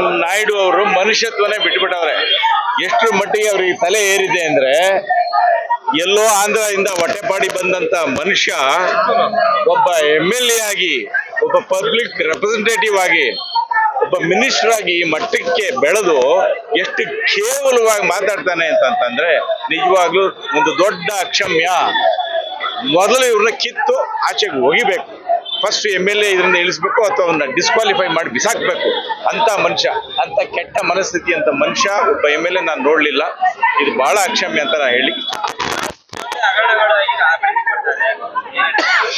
ನಾಯ್ಡು ಅವರು ಮನುಷ್ಯತ್ವನೇ ಬಿಟ್ಬಿಟ್ಟವ್ರೆ. ಎಷ್ಟು ಮಟ್ಟಿಗೆ ಅವ್ರಿಗೆ ತಲೆ ಏರಿದೆ ಅಂದ್ರೆ, ಎಲ್ಲೋ ಆಂಧ್ರದಿಂದ ಹೊಟ್ಟೆಪಾಡಿ ಬಂದಂತ ಮನುಷ್ಯ ಒಬ್ಬ ಎಂ ಎಲ್ ಎ ಆಗಿ, ಒಬ್ಬ ಪಬ್ಲಿಕ್ ರೆಪ್ರೆಸೆಂಟೇಟಿವ್ ಆಗಿ, ಒಬ್ಬ ಮಿನಿಸ್ಟರ್ ಆಗಿ ಮಟ್ಟಕ್ಕೆ ಬೆಳೆದು ಎಷ್ಟು ಕೇವಲವಾಗಿ ಮಾತಾಡ್ತಾನೆ ಅಂತಂತಂದ್ರೆ ನಿಜವಾಗ್ಲೂ ಒಂದು ದೊಡ್ಡ ಅಕ್ಷಮ್ಯ. ಮೊದಲು ಇವ್ರನ್ನ ಕಿತ್ತು ಆಚೆಗೆ ಒಗಿಬೇಕು ಫಸ್ಟ್ ಎಂ ಎಲ್ ಎ ಇದರಿಂದ ಇಳಿಸ್ಬೇಕು ಅಥವಾ ಅವನ್ನ ಡಿಸ್ಕ್ವಾಲಿಫೈ ಮಾಡಿ ಬಿಸಾಕ್ಬೇಕು? ಅಂತ ಮನುಷ್ಯ, ಅಂತ ಕೆಟ್ಟ ಮನಸ್ಥಿತಿ ಅಂತ ಮನುಷ್ಯ, ಒಬ್ಬ ಎಂ ಎಲ್ ಎ ನಾನು ನೋಡ್ಲಿಲ್ಲ. ಇದು ಬಹಳ ಅಕ್ಷಮ್ಯ ಅಂತ ನಾ ಹೇಳಿ.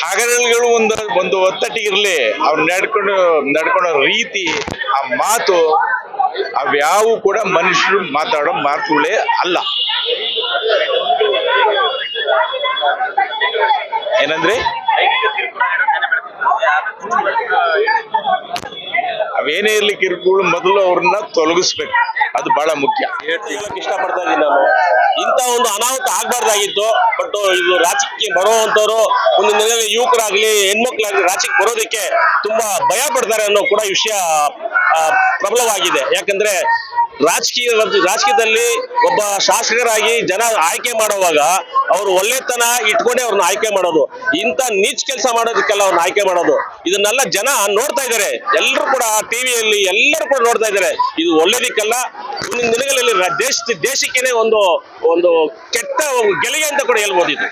ಹಗರಣಗಳು ಒಂದು ಒಂದು ಒತ್ತಟ್ಟಿಗಿರ್ಲಿ ಅವ್ರು ನಡ್ಕೊಂಡು ನಡ್ಕೊಳ್ಳೋ ರೀತಿ, ಆ ಮಾತು ಅವ್ಯಾವು ಕೂಡ ಮನುಷ್ಯರು ಮಾತಾಡೋ ಮಾತುಗಳೇ ಅಲ್ಲ. ಏನಂದ್ರೆ? ಅವೇನೇ ಇರ್ಲಿ ಕಿರುಕುಳ, ಮೊದಲು ಅವ್ರನ್ನ ತೊಲಗಿಸ್ಬೇಕು. ಅದು ಬಹಳ ಮುಖ್ಯ. ಇಷ್ಟ ಇಷ್ಟಪಡ್ತಾ ಇದ್ದೀನಿ ನಾನು. ಇಂಥ ಒಂದು ಅನಾಹುತ ಆಗ್ಬಾರ್ದಾಗಿತ್ತು, ಬಟ್ ಇದು ರಾಜಕೀಯ ಬರುವಂತವ್ರು ಒಂದು ನೆಲೆಯಲ್ಲಿ ಯುವಕರಾಗ್ಲಿ, ಹೆಣ್ಮಕ್ಳಾಗ್ಲಿ ರಾಜಕೀಯ ಬರೋದಕ್ಕೆ ತುಂಬಾ ಭಯ ಪಡ್ತಾರೆ ಅನ್ನೋ ಕೂಡ ವಿಷಯ ಪ್ರಬಲವಾಗಿದೆ. ಯಾಕಂದ್ರೆ ರಾಜಕೀಯ ರಾಜಕೀಯದಲ್ಲಿ ಒಬ್ಬ ಶಾಸಕರಾಗಿ ಜನ ಆಯ್ಕೆ ಮಾಡುವಾಗ ಅವರು ಒಳ್ಳೆತನ ಇಟ್ಕೊಂಡೇ ಅವ್ರನ್ನ ಆಯ್ಕೆ ಮಾಡೋದು. ಇಂಥ ನೀಚ್ ಕೆಲಸ ಮಾಡೋದಕ್ಕೆಲ್ಲ ಅವ್ರನ್ನ ಆಯ್ಕೆ ಮಾಡೋದು. ಇದನ್ನೆಲ್ಲ ಜನ ನೋಡ್ತಾ ಇದ್ದಾರೆ. ಎಲ್ಲರೂ ಕೂಡ ಟಿವಿಯಲ್ಲಿ ಎಲ್ಲರೂ ಕೂಡ ನೋಡ್ತಾ ಇದ್ದಾರೆ. ಇದು ಒಳ್ಳೇದಕ್ಕೆಲ್ಲ. ಮುಂದಿನ ದಿನಗಳಲ್ಲಿ ದೇಶ, ದೇಶಕ್ಕೇನೆ ಒಂದು ಒಂದು ಕೆಟ್ಟ ಗೆಲುಗೆ ಅಂತ ಕೂಡ ಹೇಳ್ಬೋದು ಇದು.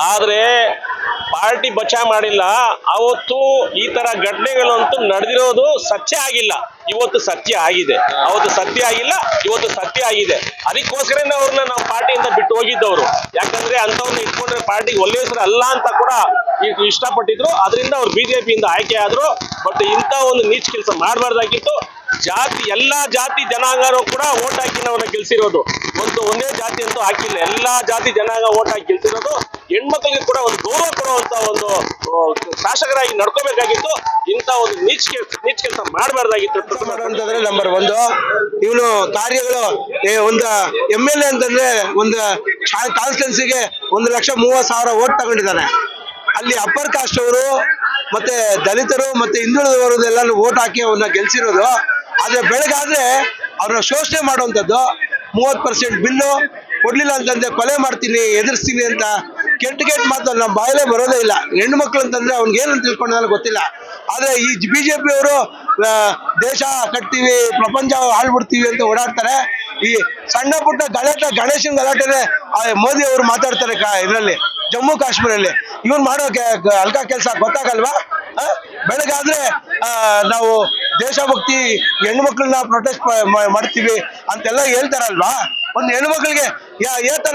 ಆದ್ರೆ ಪಾರ್ಟಿ ಬಚಾವ್ ಮಾಡಿಲ್ಲ. ಅವತ್ತು ಈ ತರ ಘಟನೆಗಳಂತೂ ನಡೆದಿರೋದು ಸತ್ಯ ಆಗಿಲ್ಲ. ಇವತ್ತು ಸತ್ಯ ಆಗಿದೆ. ಅವತ್ತು ಸತ್ಯ ಆಗಿಲ್ಲ, ಇವತ್ತು ಸತ್ಯ ಆಗಿದೆ. ಅದಕ್ಕೋಸ್ಕರ ಅವ್ರನ್ನ ನಾವು ಪಾರ್ಟಿಯಿಂದ ಬಿಟ್ಟು ಹೋಗಿದ್ದವರು. ಯಾಕಂದ್ರೆ ಅಂತವ್ರನ್ನ ಇಟ್ಕೊಂಡ್ರೆ ಪಾರ್ಟಿಗೆ ಒಳ್ಳೆಯ ಹೆಸರು ಅಲ್ಲ ಅಂತ ಕೂಡ ಇಷ್ಟಪಟ್ಟಿದ್ರು. ಅದರಿಂದ ಅವ್ರು ಬಿಜೆಪಿಯಿಂದ ಆಯ್ಕೆ ಆದ್ರು. ಬಟ್ ಇಂಥ ಒಂದು ನೀಚ್ ಕೆಲಸ ಮಾಡಬಾರ್ದಾಗಿತ್ತು. ಜಾತಿ, ಎಲ್ಲಾ ಜಾತಿ ಜನಾಂಗನೂ ಕೂಡ ಓಟ್ ಹಾಕಿ ಗೆಲ್ಸಿರೋದು. ಒಂದು ಒಂದೇ ಜಾತಿ ಅಂತೂ ಹಾಕಿಲ್ಲ. ಎಲ್ಲಾ ಜಾತಿ ಜನಾಂಗ ಓಟ್ ಹಾಕಿ ಗೆಲ್ಸಿರೋದು. ಹೆಣ್ಮಕ್ಳಿಗೆ ಕೂಡ ಒಂದು ಗೌರವ ಕೊಡುವಂತ ಒಂದು ಶಾಸಕರಾಗಿ ನಡ್ಕೋಬೇಕಾಗಿತ್ತು. ಇಂತ ಒಂದು ನೀಚ್ ನೀಚ್ ಕೆಲಸ ಮಾಡಬಾರ್ದಾಗಿತ್ತು. ಅಂತಂದ್ರೆ ನಂಬರ್ ಒಂದು. ಇವನು ಕಾರ್ಯಗಳು ಒಂದು ಎಂ ಎಲ್ ಎ ಅಂತಂದ್ರೆ ಒಂದು ಕಾನ್ಸ್ಟಿಟ್ಯೂನ್ಸಿಗೆ ಒಂದು ಲಕ್ಷ ಮೂವತ್ ಸಾವಿರ ಓಟ್ ತಗೊಂಡಿದ್ದಾನೆ ಅಲ್ಲಿ ಅಪ್ಪರ್ ಕಾಸ್ಟ್ ಅವರು ಮತ್ತೆ ದಲಿತರು ಮತ್ತೆ ಹಿಂದುಳಿದವರದೆಲ್ಲ ಓಟ್ ಹಾಕಿ ಅವನ್ನ ಗೆಲ್ಸಿರೋದು. ಆದ್ರೆ ಬೆಳಗಾದ್ರೆ ಅವ್ರನ್ನ ಶೋಷಣೆ ಮಾಡುವಂಥದ್ದು ಮೂವತ್ತು ಪರ್ಸೆಂಟ್ ಬಿಲ್ಲು. ಕೊಡ್ಲಿಲ್ಲ ಅಂತಂದ್ರೆ ಕೊಲೆ ಮಾಡ್ತೀನಿ, ಎದುರಿಸ್ತೀನಿ ಅಂತ ಕೆಟ್ಟ ಕೆಟ್ಟ ಮಾತು ನಮ್ಮ ಬಾಯಲ್ಲೇ ಬರೋದೇ ಇಲ್ಲ. ಹೆಣ್ಣು ಮಕ್ಳು ಅಂತಂದ್ರೆ ಅವ್ನಿಗೆ ಏನಂತ ತಿಳ್ಕೊಂಡ ಗೊತ್ತಿಲ್ಲ. ಆದ್ರೆ ಈ ಪಿ ಅವರು ದೇಶ ಕಟ್ತೀವಿ, ಪ್ರಪಂಚ ಆಳ್ಬಿಡ್ತೀವಿ ಅಂತ ಓಡಾಡ್ತಾರೆ. ಈ ಸಣ್ಣ ಪುಟ್ಟ ಗಲಾಟೆ ಗಣೇಶನ್ ಗಲಾಟೆ ಮೋದಿ ಅವರು ಮಾತಾಡ್ತಾರೆ ಇದರಲ್ಲಿ, ಜಮ್ಮು ಕಾಶ್ಮೀರಲ್ಲಿ. ಇವ್ನು ಮಾಡೋ ಹಲ್ಕ ಕ- ಅಲ್ಕ ಕೆಲಸ ಗೊತ್ತಾಗಲ್ವಾ? ಬೆಳಗಾದ್ರೆ ನಾವು ದೇಶಭಕ್ತಿ ಹೆಣ್ಮಕ್ಳನ್ನ ಪ್ರೊಟೆಸ್ಟ್ ಮಾಡ್ತೀವಿ ಅಂತೆಲ್ಲ ಹೇಳ್ತಾರಲ್ವಾ? ಒಂದು ಹೆಣ್ಣು ಯಾ ಏ ತರ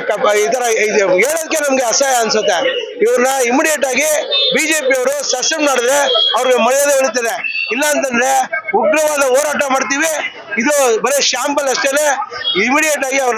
ಕಪ- ಈ ತರ ಹೇಳೋದಕ್ಕೆ ನಮ್ಗೆ ಅಸಹ್ಯ ಅನ್ಸುತ್ತೆ. ಇವ್ರನ್ನ ಇಮಿಡಿಯೇಟ್ ಆಗಿ ಬಿಜೆಪಿ ಅವರು ಸಸ್ಪೆಂಡ್ ಮಾಡಿದ್ರೆ ಅವ್ರಿಗೆ ಮರ್ಯಾದೆ ಉಳಿತದೆ ಇಲ್ಲ ಅಂತಂದ್ರೆ ಉಗ್ರವಾದ ಹೋರಾಟ ಮಾಡ್ತೀವಿ. ಇದು ಬರೀ ಶಾಂಪಲ್ ಅಷ್ಟೇನೆ. ಇಮಿಡಿಯೇಟ್ ಆಗಿ ಅವ್ರನ್ನ